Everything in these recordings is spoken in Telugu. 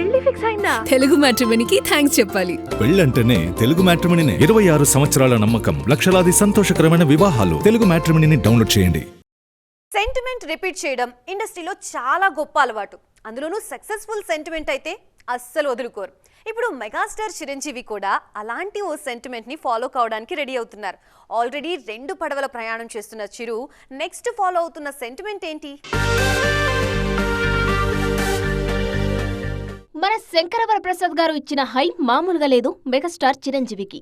పెళ్ళి ఫిక్స్ అయిందా? తెలుగు మ్యాట్రిమోనీకి థ్యాంక్స్ చెప్పాలి. పెళ్ళంటేనే తెలుగు మ్యాట్రిమనీనే ఇరవై ఆరు సంవత్సరాల నమ్మకం లక్షలాది సంతోషకరమైన వివాహాలు తెలుగు మ్యాట్రిమనీని డౌన్లోడ్ చేయండి. సెంటిమెంట్ రిపీట్ చేయడం ఇండస్ట్రీలో చాలా గొప్ప అలవాటు. అందులోనూ సక్సెస్ఫుల్ సెంటిమెంట్ అయితే అస్సలు వదులుకోరు. ఇప్పుడు మెగాస్టార్ చిరంజీవి కూడా అలాంటి ఓ సెంటిమెంట్ని ఫాలో కావడానికి రెడీ అవుతున్నారు. ఆల్రెడీ రెండు పడవల ప్రయాణం చేస్తున్న చిరు నెక్స్ట్ ఫాలో అవుతున్న సెంటిమెంట్ ఏంటి? శంకరవర ప్రసాద్ గారు ఇచ్చిన హై మామూలుగా లేదు మెగాస్టార్ చిరంజీవికి.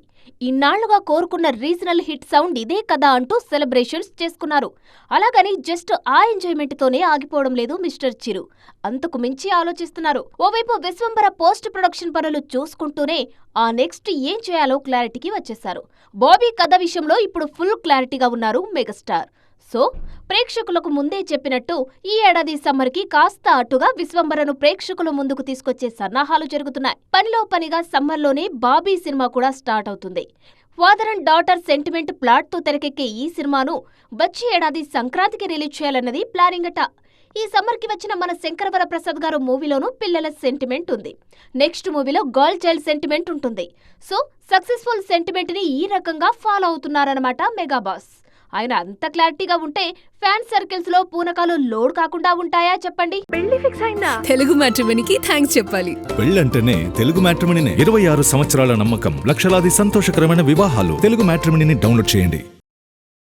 ఇన్నాళ్ళుగా కోరుకున్న రీజనల్ హిట్ సౌండ్ ఇదే కదా అంటూ సెలబ్రేషన్స్ చేసుకున్నారు. అలాగని జస్ట్ ఆ ఎంజాయ్మెంట్తోనే ఆగిపోవడం లేదు మిస్టర్ చిరు. అంతకు మించి ఆలోచిస్తున్నారు. ఓవైపు విశ్వంబర పోస్ట్ ప్రొడక్షన్ పనులు చూసుకుంటూనే ఆ నెక్స్ట్ ఏం చేయాలో క్లారిటీకి వచ్చేశారు. బాబీ కథ విషయంలో ఇప్పుడు ఫుల్ క్లారిటీగా ఉన్నారు మెగాస్టార్. సో ప్రేక్షకులకు ముందే చెప్పినట్టు ఈ ఏడాది సమ్మర్కి కాస్త అటుగా విశ్వంబరను ప్రేక్షకుల ముందుకు తీసుకొచ్చే సన్నాహాలు జరుగుతున్నాయి. పనిలో పనిగా సమ్మర్లోనే బాబీ సినిమా కూడా స్టార్ట్ అవుతుంది. ఫాదర్ అండ్ డాటర్ సెంటిమెంట్ ప్లాట్తో తెరకెక్కే ఈ సినిమాను వచ్చే ఏడాది సంక్రాంతికి రిలీజ్ చేయాలన్నది ప్లానింగ్ అట. ఈ సమ్మర్కి వచ్చిన మన శంకరవర ప్రసాద్ గారు మూవీలోనూ పిల్లల సెంటిమెంట్ ఉంది. నెక్స్ట్ మూవీలో గర్ల్ చైల్డ్ సెంటిమెంట్ ఉంటుంది. సో సక్సెస్ఫుల్ సెంటిమెంట్ని ఈ రకంగా ఫాలో అవుతున్నారన్నమాట మెగాబాస్. ఆయన అంత క్లారిటీగా ఉంటే ఫ్యాన్ సర్కిల్స్లో పూనకాలు లోడ్ కాకుండా ఉంటాయా చెప్పండి? పెళ్ళి ఫిక్స్ అయిందా? తెలుగు మ్యాట్రిమోనీకి థ్యాంక్స్ చెప్పాలి. పెళ్ళంటేనే తెలుగు మ్యాట్రిమనీనే ఇరవై ఆరు సంవత్సరాల నమ్మకం లక్షలాది సంతోషకరమైన వివాహాలు తెలుగు మ్యాట్రిమనీని డౌన్లోడ్ చేయండి.